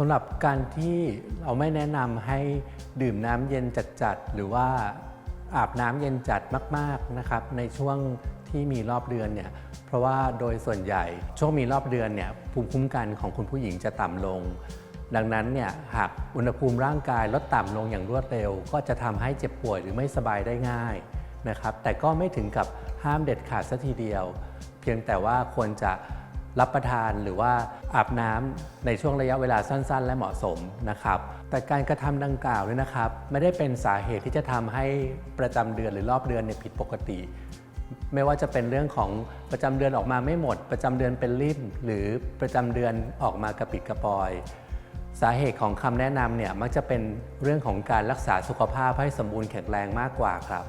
สำหรับการที่เราไม่แนะนำให้ดื่มน้ำเย็นจัดๆ หรือว่าอาบน้ำเย็นจัดมากๆนะครับในช่วงที่มีรอบเดือนเนี่ยเพราะว่าโดยส่วนใหญ่ช่วงมีรอบเดือนเนี่ยภูมิคุ้มกันของคุณผู้หญิงจะต่ำลง ดังนั้นเนี่ยหากอุณหภูมิร่างกายลดต่ำลงอย่างรวดเร็ว ก็จะทำให้เจ็บป่วยหรือไม่สบายได้ง่ายนะครับแต่ก็ไม่ถึงกับห้ามเด็ดขาดซะทีเดียว เพียงแต่ว่าควรจะ รับประทานหรือว่าอาบน้ำในช่วงระยะเวลาสั้น ๆ และเหมาะสมนะครับ แต่การกระทำดังกล่าวเนี่ยนะครับ ไม่ได้เป็นสาเหตุที่จะทำให้ประจำเดือนหรือรอบเดือนเนี่ยผิดปกติ ไม่ว่าจะเป็นเรื่องของประจำเดือนออกมาไม่หมด ประจำเดือนเป็นริ่มหรือประจำเดือนออกมากระปิดกระปอย สาเหตุของคำแนะนำเนี่ยมักจะเป็นเรื่องของการรักษาสุขภาพให้สมบูรณ์แข็งแรงมากกว่าครับ